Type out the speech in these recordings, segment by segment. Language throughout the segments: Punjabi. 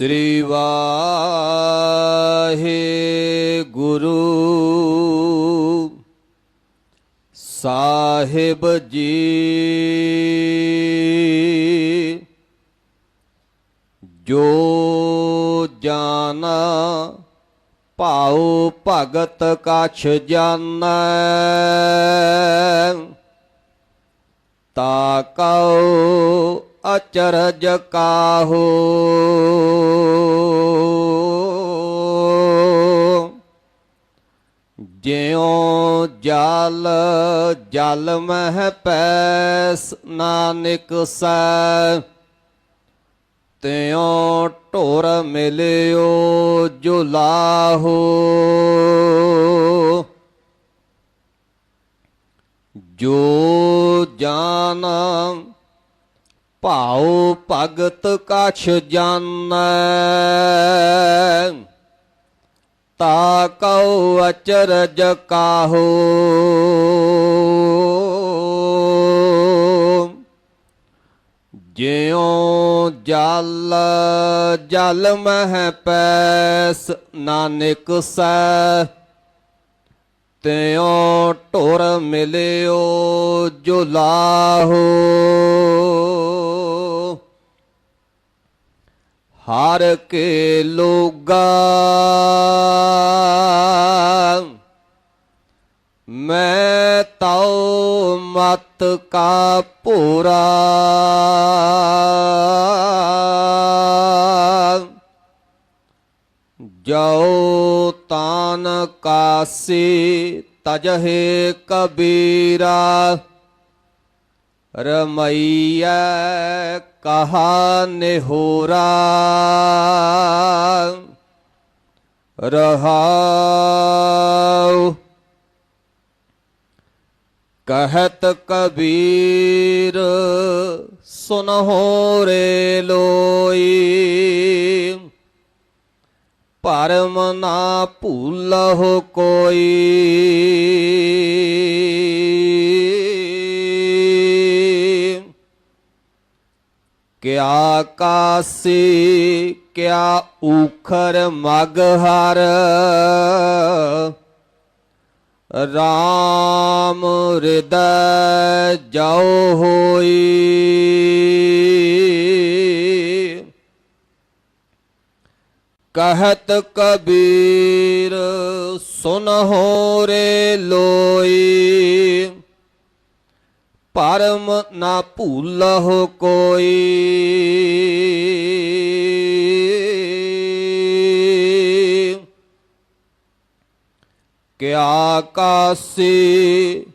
ਸ੍ਰੀ ਵਾਹਿਗੁਰੂ ਸਾਹਿਬ ਜੀ ਜੋ ਜਾਣਾ ਭਾਉ ਭਗਤ ਕਛ ਜਾਣੈ ਤਾ ਕਉ ਅਚਰਜ ਕਾਹੋ। ਜਿਉ ਜਲ ਜਲ ਮਹਿ ਪੈਸ ਨਾਨਕ ਸੈ ਤਿਉ ਢੋਰ ਮਿਲਿਓ ਜੋ ਲਾਹੋ ਜੋ ਜਾਨ ਭਾਉ ਭਗਤ ਕਛ ਜਾਣੈ। ਤਾ ਕਉ ਅਚਰਜ ਕਾਹੋ। ਜਿਉ ਜਲ ਜਲ ਮਹਿ ਪੈਸ ਨਾਨਕ ਸੈ ਤਿਉ ਢੋਰ ਮਿਲਿਓ ਜੋ ਲਾਹੋ ਹਰ ਕੇ ਲੋਗਾ ਮੈਂ ਤਉ ਮਤ ਕਾ ਪੂਰਾ ਜੋ ਤਾਨ ਕਾਸੀ ਤਜਹੇ ਕਬੀਰਾ ਰਮਈਐ ਕਹਾ ਨਿਹੋਰਾ ਰਹਾਉ। ਕਹਤ ਕਬੀਰ ਸੁਨਹੁ ਰੇ ਲੋਈ। ਪਰਮ ਨਾ ਭੂਲਹੁ ਕੋਈ। ਕਿਆ ਕਾਸੀ, ਕਿਆ ਊਖਰ ਮਗ ਹਰ। ਰਾਮ ਹਿਰਦੈ ਜਾਉ ਹੋਈ। ਕਹਤ ਕਬੀਰ ਸੁਨਹੁ ਰੇ ਲੋਈ। ਪਰਮ ਨਾ ਭੂਲਹੁ ਕੋਈ। ਕਿਆ ਕਾਸੀ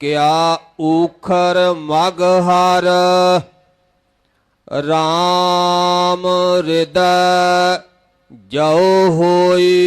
ਕਿਆ ਊਖਰ ਮਗ ਹਰ। ਰਾਮ ਹਿਰਦੈ ਜਾਉ ਹੋਈ।